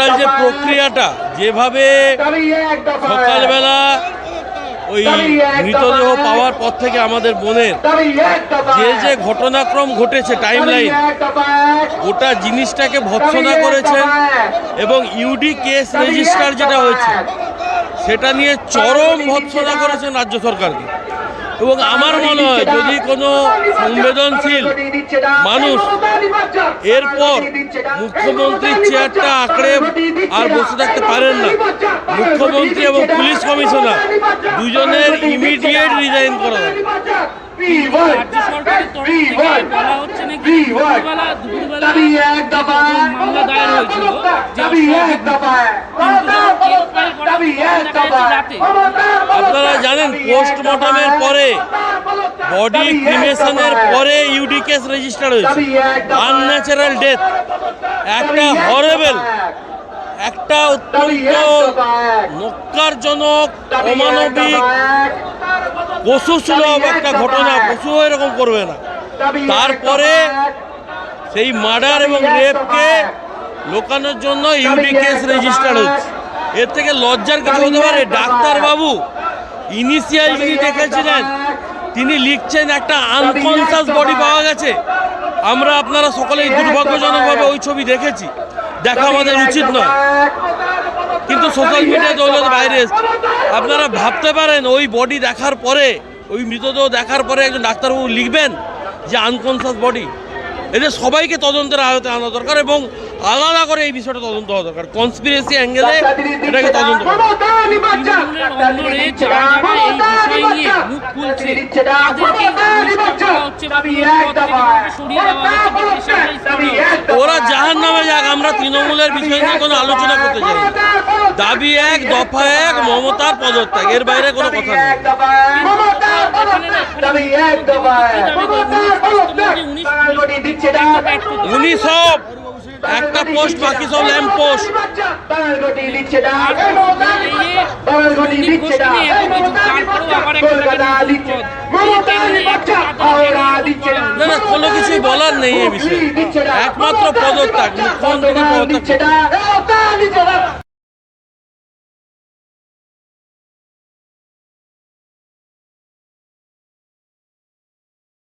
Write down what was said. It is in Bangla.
টোটাল যে প্রক্রিয়াটা যেভাবে সকালবেলা ওই মৃতদেহ পাওয়ার পর থেকে আমাদের বোনের যে যে ঘটনাক্রম ঘটেছে টাইম লাইন গোটা জিনিসটাকে ভৎসনা করেছেন এবং ইউডি কেস রেজিস্টার যেটা হয়েছে সেটা নিয়ে চরম ভৎসনা করেছেন রাজ্য সরকারকে। এবং আমার মনে হয় যদি কোনো সংবেদনশীল মানুষ এরপর মুখ্যমন্ত্রীর চেয়ারটা আঁকড়ে আর বসে থাকতে পারেন না মুখ্যমন্ত্রী এবং পুলিশ কমিশনার দুজনের ইমিডিয়েট রিজাইন করা হবে রাতে আপনারা জানেন পোস্টমর্টমের পরে বডি ক্রিমেশনের পরে ইউডি কেস রেজিস্টার হয়েছে। আনন্যাচারাল ডেথ একটা হরেবেল একটা অত্যন্ত নক্কারজনক অমানবিক পশু সুলভ একটা ঘটনা। পশু এরকম করবে না। তারপরে সেই মার্ডার এবং রেপকে লোকানোর জন্য ইউডি কেস রেজিস্টার হচ্ছে এর থেকে লজ্জার কিছু হতে পারে। ডাক্তারবাবু ইনিশিয়াল যিনি দেখেছিলেন তিনি লিখছেন একটা আনকনসাস বডি পাওয়া গেছে। আমরা আপনারা সকলেই দুর্ভাগ্যজনকভাবে ওই ছবি দেখেছি। দেখা আমাদের উচিত নয়। কিন্তু সোশ্যাল মিডিয়া দৌলত বাইরে এসছে আপনারা ভাবতে পারেন ওই বডি দেখার পরে ওই মৃতদেহ দেখার পরে একজন ডাক্তারবাবু লিখবেন যে আনকনসাস বডি এদের সবাইকে তদন্তের আয়তে আনা দরকার এবং আলাদা করে এই বিষয়টা তদন্ত হওয়া দরকার। কনস্পিরেসি অ্যাঙ্গেলে এটাকে তদন্ত হচ্ছে ওরা জাহান নামে যাক আমরা তৃণমূলের বিষয় নিয়ে কোনো আলোচনা করতে চাই দাবি এক দফা এক মমতার পদত্যাগ। এর বাইরে কোনো কথা নেই। উনি সব। একটা পোস্ট বাকি সব ল্যাম্প পোস্ট না না কোনো কিছুই বলার নেই এই বিষয়ে একমাত্র পদত্যাগ মুখ্যমন্ত্রী পদত্যাগ।